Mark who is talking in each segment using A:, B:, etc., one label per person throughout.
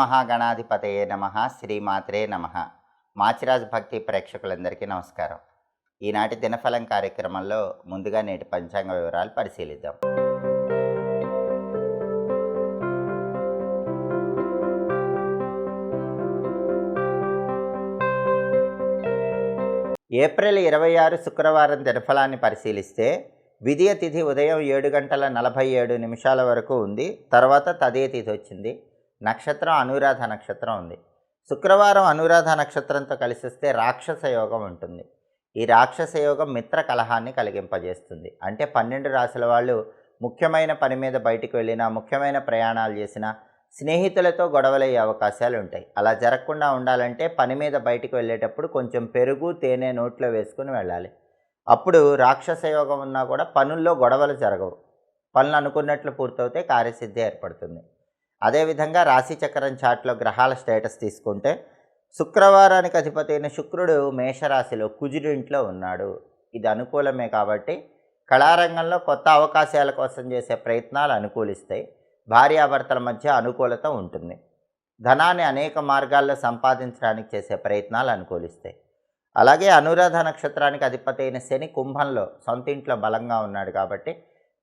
A: మహాగణాధిపతయే నమ శ్రీమాత్రే నమ. మాచిరాజ్ భక్తి ప్రేక్షకులందరికీ నమస్కారం. ఈనాటి దినఫలం కార్యక్రమంలో ముందుగా నేటి పంచాంగ వివరాలు పరిశీలిద్దాం. ఏప్రిల్ ఇరవై ఆరు శుక్రవారం దినఫలాన్ని పరిశీలిస్తే విధియ తిథి ఉదయం ఏడు గంటల నలభై ఏడు నిమిషాల వరకు ఉంది. తర్వాత తదే తిథి వచ్చింది. నక్షత్రం అనురాధ నక్షత్రం ఉంది. శుక్రవారం అనురాధ నక్షత్రంతో కలిసి వస్తే రాక్షస యోగం ఉంటుంది. ఈ రాక్షస యోగం మిత్ర కలహాన్ని కలిగింపజేస్తుంది. అంటే పన్నెండు రాశుల వాళ్ళు ముఖ్యమైన పని మీద బయటికి వెళ్ళినా ముఖ్యమైన ప్రయాణాలు చేసినా స్నేహితులతో గొడవలయ్యే అవకాశాలు ఉంటాయి. అలా జరగకుండా ఉండాలంటే పని మీద బయటికి వెళ్ళేటప్పుడు కొంచెం పెరుగు తేనె నోట్లో వేసుకుని వెళ్ళాలి. అప్పుడు రాక్షస యోగం ఉన్నా కూడా పనుల్లో గొడవలు జరగవు. పనులు అనుకున్నట్లు పూర్తవుతే కార్యసిద్ధి ఏర్పడుతుంది. అదేవిధంగా రాశి చక్రం చాట్లో గ్రహాల స్టేటస్ తీసుకుంటే శుక్రవారానికి అధిపతి అయిన శుక్రుడు మేషరాశిలో కుజుడింట్లో ఉన్నాడు. ఇది అనుకూలమే కాబట్టి కళారంగంలో కొత్త అవకాశాల కోసం చేసే ప్రయత్నాలు అనుకూలిస్తాయి. భార్యాభర్తల మధ్య అనుకూలత ఉంటుంది. ధనాన్ని అనేక మార్గాల్లో సంపాదించడానికి చేసే ప్రయత్నాలు అనుకూలిస్తాయి. అలాగే అనురాధ నక్షత్రానికి అధిపతి అయిన శని కుంభంలో సొంత ఇంట్లో బలంగా ఉన్నాడు కాబట్టి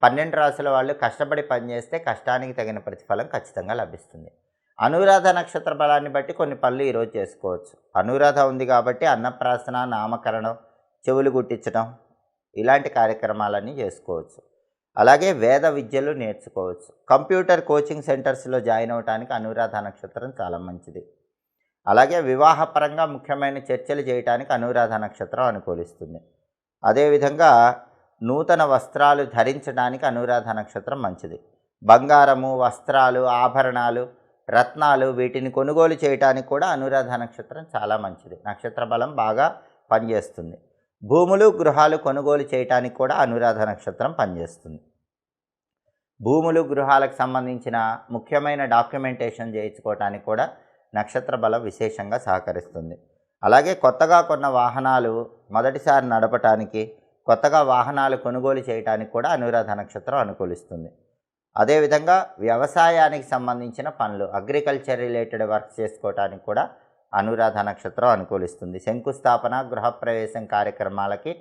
A: పన్నెండు రాసుల వాళ్ళు కష్టపడి పనిచేస్తే కష్టానికి తగిన ప్రతిఫలం ఖచ్చితంగా లభిస్తుంది. అనురాధ నక్షత్ర బలాన్ని బట్టి కొన్ని పనులు ఈరోజు చేసుకోవచ్చు. అనురాధ ఉంది కాబట్టి అన్నప్రాసన నామకరణం చెవులు గుట్టించడం ఇలాంటి కార్యక్రమాలన్నీ చేసుకోవచ్చు. అలాగే వేద విద్యలు నేర్చుకోవచ్చు. కంప్యూటర్ కోచింగ్ సెంటర్స్లో జాయిన్ అవడానికి అనురాధ నక్షత్రం చాలా మంచిది. అలాగే వివాహపరంగా ముఖ్యమైన చర్చలు చేయడానికి అనురాధ నక్షత్రం అనుకూలిస్తుంది. అదేవిధంగా నూతన వస్త్రాలు ధరించడానికి అనురాధ నక్షత్రం మంచిది. బంగారము వస్త్రాలు ఆభరణాలు రత్నాలు వీటిని కొనుగోలు చేయటానికి కూడా అనురాధ నక్షత్రం చాలా మంచిది. నక్షత్ర బలం బాగా పనిచేస్తుంది. భూములు గృహాలు కొనుగోలు చేయటానికి కూడా అనురాధ నక్షత్రం పనిచేస్తుంది. భూములు గృహాలకు సంబంధించిన ముఖ్యమైన డాక్యుమెంటేషన్ చేయించుకోవటానికి కూడా నక్షత్ర బలం విశేషంగా సహకరిస్తుంది. అలాగే కొత్తగా కొన్న వాహనాలు మొదటిసారి నడపటానికి కొత్తగా వాహనాలు కొనుగోలు చేయడానికి కూడా అనురాధ నక్షత్రం అనుకూలిస్తుంది. అదేవిధంగా వ్యవసాయానికి సంబంధించిన పనులు అగ్రికల్చర్ రిలేటెడ్ వర్క్ చేసుకోవటానికి కూడా అనురాధ నక్షత్రం అనుకూలిస్తుంది. శంకుస్థాపన గృహప్రవేశం కార్యక్రమాలకి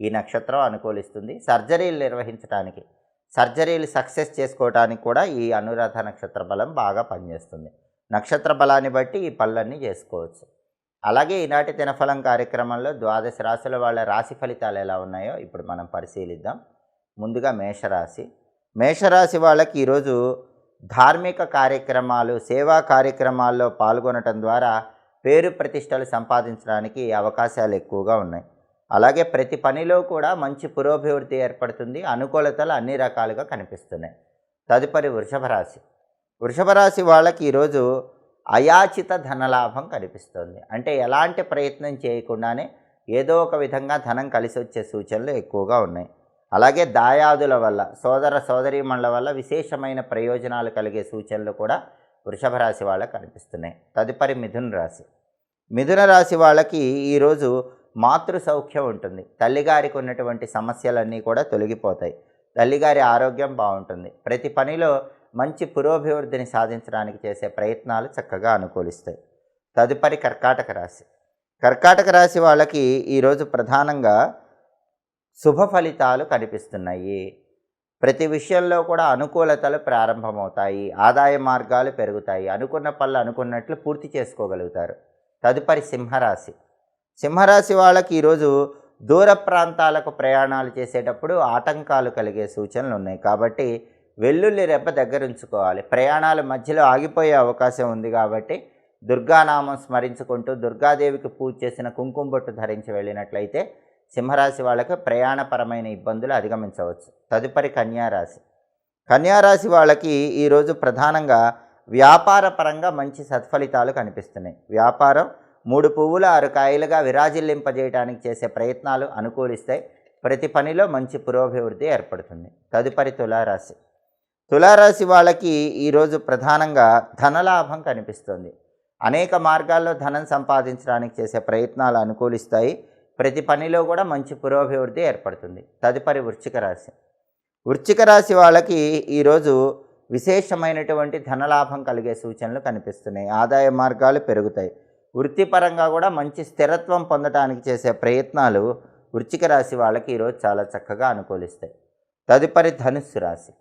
A: ఈ నక్షత్రం అనుకూలిస్తుంది. సర్జరీలు నిర్వహించడానికి సర్జరీలు సక్సెస్ చేసుకోవడానికి కూడా ఈ అనురాధ నక్షత్ర బలం బాగా పనిచేస్తుంది. నక్షత్ర బలాన్ని బట్టి ఈ పనులన్నీ చేసుకోవచ్చు. అలాగే ఈనాటి దినఫలం కార్యక్రమంలో ద్వాదశ రాశుల వాళ్ళ రాశి ఫలితాలు ఎలా ఉన్నాయో ఇప్పుడు మనం పరిశీలిద్దాం. ముందుగా మేషరాశి. మేషరాశి వాళ్ళకి ఈరోజు ధార్మిక కార్యక్రమాలు సేవా కార్యక్రమాల్లో పాల్గొనటం ద్వారా పేరు ప్రతిష్టలు సంపాదించడానికి అవకాశాలు ఎక్కువగా ఉన్నాయి. అలాగే ప్రతి పనిలో కూడా మంచి పురోభివృద్ధి ఏర్పడుతుంది. అనుకూలతలు అన్ని రకాలుగా కనిపిస్తున్నాయి. తదుపరి వృషభ రాశి. వృషభ రాశి వాళ్ళకి ఈరోజు అయాచిత ధనలాభం కనిపిస్తుంది. అంటే ఎలాంటి ప్రయత్నం చేయకుండానే ఏదో ఒక విధంగా ధనం కలిసి వచ్చే సూచనలు ఎక్కువగా ఉన్నాయి. అలాగే దాయాదుల వల్ల సోదర సోదరీమణుల వల్ల విశేషమైన ప్రయోజనాలు కలిగే సూచనలు కూడా వృషభ రాశి వాళ్ళకు కనిపిస్తున్నాయి. తదుపరి మిథున రాశి. మిథున రాశి వాళ్ళకి ఈరోజు మాతృ సౌఖ్యం ఉంటుంది. తల్లిగారికి ఉన్నటువంటి సమస్యలన్నీ కూడా తొలగిపోతాయి. తల్లిగారి ఆరోగ్యం బాగుంటుంది. ప్రతి పనిలో మంచి పురోభివృద్ధిని సాధించడానికి చేసే ప్రయత్నాలు చక్కగా అనుకూలిస్తాయి. తదుపరి కర్కాటక రాశి. కర్కాటక రాశి వాళ్ళకి ఈరోజు ప్రధానంగా శుభ ఫలితాలు కనిపిస్తున్నాయి. ప్రతి విషయంలో కూడా అనుకూలతలు ప్రారంభమవుతాయి. ఆదాయ మార్గాలు పెరుగుతాయి. అనుకున్న పనులు అనుకున్నట్లు పూర్తి చేసుకోగలుగుతారు. తదుపరి సింహరాశి. సింహరాశి వాళ్ళకి ఈరోజు దూర ప్రాంతాలకు ప్రయాణాలు చేసేటప్పుడు ఆటంకాలు కలిగే సూచనలు ఉన్నాయి. కాబట్టి వెల్లుల్లి రెబ్బ దగ్గర ఉంచుకోవాలి. ప్రయాణాల మధ్యలో ఆగిపోయే అవకాశం ఉంది కాబట్టి దుర్గానామం స్మరించుకుంటూ దుర్గాదేవికి పూజ చేసిన కుంకుమ బొట్టు ధరించి వెళ్ళినట్లయితే సింహరాశి వాళ్ళకి ప్రయాణపరమైన ఇబ్బందులు అధిగమించవచ్చు. తదుపరి కన్యారాశి. కన్యారాశి వాళ్ళకి ఈరోజు ప్రధానంగా వ్యాపార పరంగా మంచి సత్ఫలితాలు కనిపిస్తున్నాయి. వ్యాపారం మూడు పువ్వుల ఆరు కాయలుగా విరాజిల్లింపజేయడానికి చేసే ప్రయత్నాలు అనుకూలిస్తాయి. ప్రతి పనిలో మంచి పురోభివృద్ధి ఏర్పడుతుంది. తదుపరి తులారాశి. తులారాశి వాళ్ళకి ఈరోజు ప్రధానంగా ధనలాభం కనిపిస్తుంది. అనేక మార్గాల్లో ధనం సంపాదించడానికి చేసే ప్రయత్నాలు అనుకూలిస్తాయి. ప్రతి పనిలో కూడా మంచి పురోభివృద్ధి ఏర్పడుతుంది. తదుపరి వృశ్చిక రాశి. వృశ్చిక రాశి వాళ్ళకి ఈరోజు విశేషమైనటువంటి ధనలాభం కలిగే సూచనలు కనిపిస్తున్నాయి. ఆదాయ మార్గాలు పెరుగుతాయి. వృత్తిపరంగా కూడా మంచి స్థిరత్వం పొందడానికి చేసే ప్రయత్నాలు వృశ్చిక రాశి వాళ్ళకి ఈరోజు చాలా చక్కగా అనుకూలిస్తాయి. తదుపరి ధనుస్సు రాశి.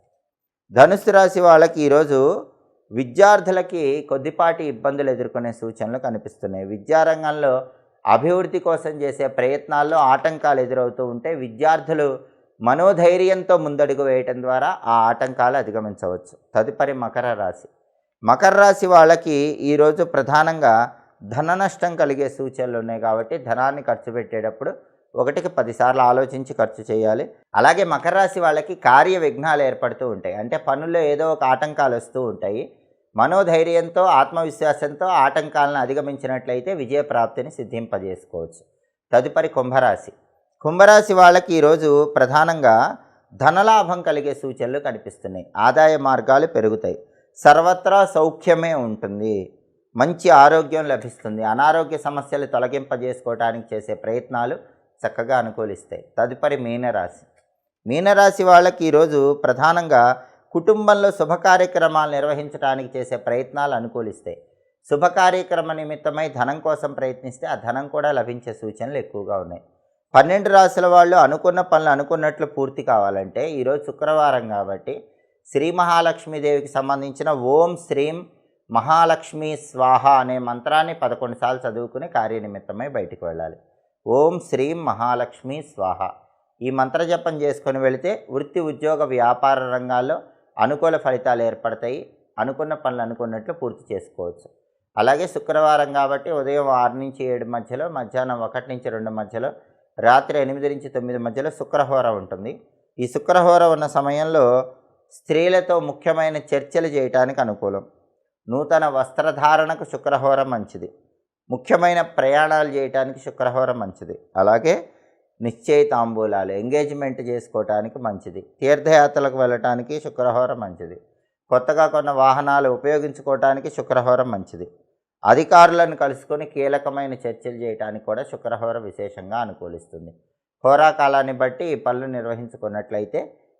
A: ధనుసు రాశి వాళ్ళకి ఈరోజు విద్యార్థులకి కొద్దిపాటి ఇబ్బందులు ఎదుర్కొనే సూచనలు కనిపిస్తున్నాయి. విద్యారంగంలో అభివృద్ధి కోసం చేసే ప్రయత్నాల్లో ఆటంకాలు ఎదురవుతూ ఉంటే విద్యార్థులు మనోధైర్యంతో ముందడుగు వేయటం ద్వారా ఆ ఆటంకాలు అధిగమించవచ్చు. తదుపరి మకర రాశి. మకర రాశి వాళ్ళకి ఈరోజు ప్రధానంగా ధన నష్టం కలిగే సూచనలు ఉన్నాయి కాబట్టి ధనాన్ని ఖర్చు పెట్టేటప్పుడు ఒకటికి పదిసార్లు ఆలోచించి ఖర్చు చేయాలి. అలాగే మకర రాశి వాళ్ళకి కార్య విఘ్నాలు ఏర్పడుతూ ఉంటాయి. అంటే పనుల్లో ఏదో ఒక ఆటంకాలు వస్తూ ఉంటాయి. మనోధైర్యంతో ఆత్మవిశ్వాసంతో ఆటంకాలను అధిగమించినట్లయితే విజయప్రాప్తిని సిద్ధింపజేసుకోవచ్చు. తదుపరి కుంభరాశి. కుంభరాశి వాళ్ళకి ఈరోజు ప్రధానంగా ధనలాభం కలిగే సూచనలు కనిపిస్తున్నాయి. ఆదాయ మార్గాలు పెరుగుతాయి. సర్వత్రా సౌఖ్యమే ఉంటుంది. మంచి ఆరోగ్యం లభిస్తుంది. అనారోగ్య సమస్యలు తొలగింపజేసుకోవడానికి చేసే ప్రయత్నాలు చక్కగా అనుకూలిస్తాయి. తదుపరి మీనరాశి. మీనరాశి వాళ్ళకి ఈరోజు ప్రధానంగా కుటుంబంలో శుభ కార్యక్రమాలు నిర్వహించడానికి చేసే ప్రయత్నాలు అనుకూలిస్తాయి. శుభ కార్యక్రమ నిమిత్తమై ధనం కోసం ప్రయత్నిస్తే ఆ ధనం కూడా లభించే సూచనలు ఎక్కువగా ఉన్నాయి. పన్నెండు రాశుల వాళ్ళు అనుకున్న పనులు అనుకున్నట్లు పూర్తి కావాలంటే ఈరోజు శుక్రవారం కాబట్టి శ్రీ మహాలక్ష్మీదేవికి సంబంధించిన ఓం శ్రీం మహాలక్ష్మి స్వాహ అనే మంత్రాన్ని పదకొండు సార్లు చదువుకుని కార్యనిమిత్తమై బయటికి వెళ్ళాలి. ఓం శ్రీం మహాలక్ష్మి స్వాహ. ఈ మంత్రజపం చేసుకొని వెళితే వృత్తి ఉద్యోగ వ్యాపార రంగాల్లో అనుకూల ఫలితాలు ఏర్పడతాయి. అనుకున్న పనులు అనుకున్నట్లు పూర్తి చేసుకోవచ్చు. అలాగే శుక్రవారం కాబట్టి ఉదయం ఆరు నుంచి ఏడు మధ్యలో మధ్యాహ్నం ఒకటి నుంచి రెండు మధ్యలో రాత్రి ఎనిమిది నుంచి తొమ్మిది మధ్యలో శుక్రహోర ఉంటుంది. ఈ శుక్రహోర ఉన్న సమయంలో స్త్రీలతో ముఖ్యమైన చర్చలు చేయటానికి అనుకూలం. నూతన వస్త్రధారణకు శుక్రహోర మంచిది. ముఖ్యమైన ప్రయాణాలు చేయటానికి శుక్రవారం మంచిది. అలాగే నిశ్చయ తాంబూలాలు ఎంగేజ్మెంట్ చేసుకోవటానికి మంచిది. తీర్థయాత్రలకు వెళ్ళటానికి శుక్రవారం మంచిది. కొత్తగా కొన్న వాహనాలు ఉపయోగించుకోవటానికి శుక్రహారం మంచిది. అధికారులను కలుసుకొని కీలకమైన చర్చలు చేయడానికి కూడా శుక్రవారం విశేషంగా అనుకూలిస్తుంది. హోరాకాలాన్ని బట్టి ఈ పనులు నిర్వహించుకున్నట్లయితే